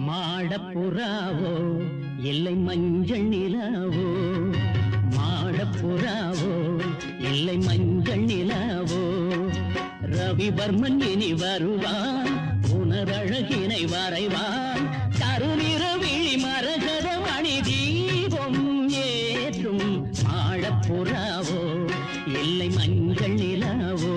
மாடப்புறாவோ இல்லை மஞ்சள் நிலாவோ? மாடப்புறாவோ இல்லை மஞ்சள் நிலாவோ? ரவிவர்மன் இனி வருவான் புனரழகினை வரைவான் கருநிற விழி மரகத மணி தீபம் ஏற்றும் மாடப்புறாவோ இல்லை மஞ்சள் நிலாவோ?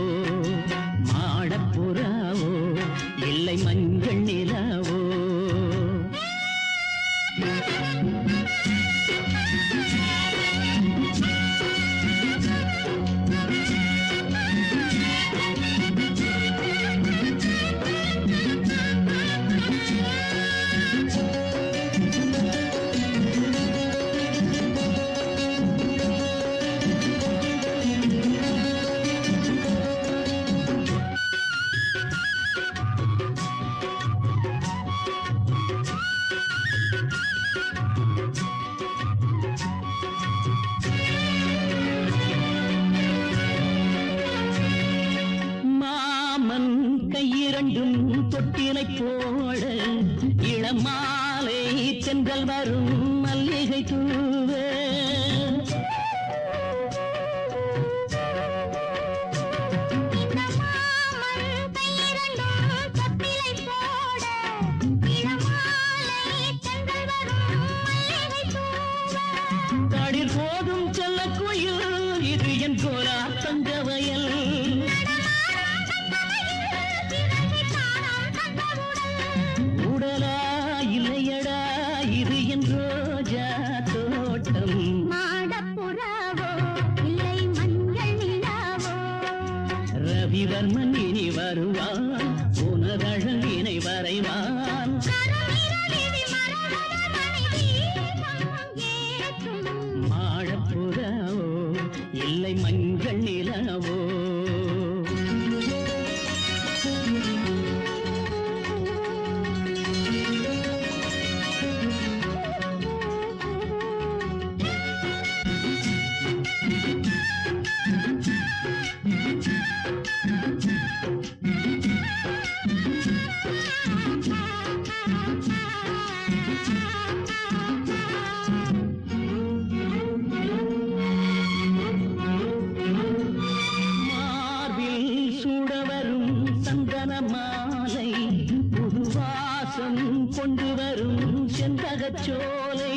கையிரண்டும் தொட்டிலை போட. இளமாலை சென்றல் வரும் மல்லிகை தூவ. போதும் செல்ல குயில் இது என் கோலா தங்கவையா ரவிவர்மன் இனி வருவான். உனதழகினை வரைவான் கருநிறவிழி இல்லை மஞ்சள் நிலவோ வரும்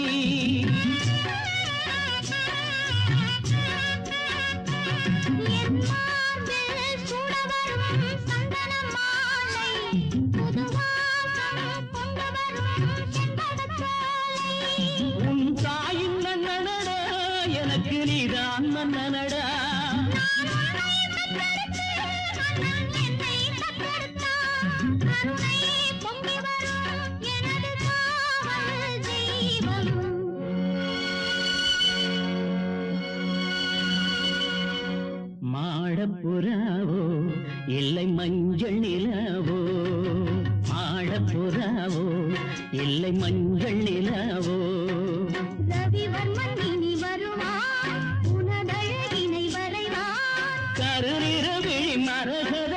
மாடப்புறாவோ இல்லை மஞ்சள் நிலாவோ? மாடப்புறாவோ இல்லை மஞ்சள் நிலாவோ? ரவிவர்மன் வருவான் உனதழகினை வரைவான் கருநிற விழி மரகத